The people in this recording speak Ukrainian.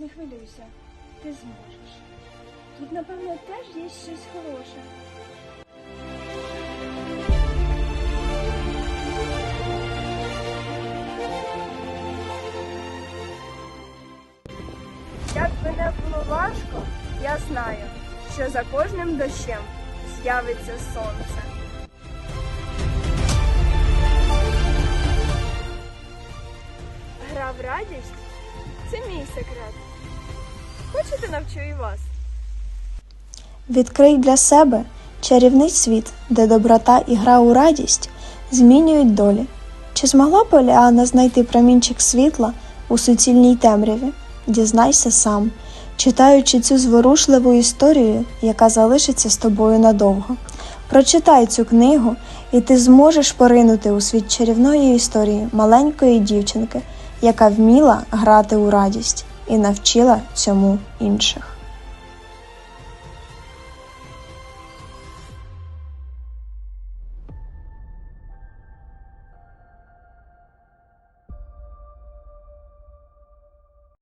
Не хвилюйся, ти зможеш. Тут, напевно, теж є щось хороше. Як би не було важко, я знаю, що за кожним дощем з'явиться сонце. Гра в радість секрет. Хочете навчу і вас? Відкрий для себе чарівний світ, де доброта і гра у радість змінюють долі. Чи змогла Поліана знайти промінчик світла у суцільній темряві? Дізнайся сам, читаючи цю зворушливу історію, яка залишиться з тобою надовго. Прочитай цю книгу, і ти зможеш поринути у світ чарівної історії маленької дівчинки, яка вміла грати у радість і навчила цьому інших.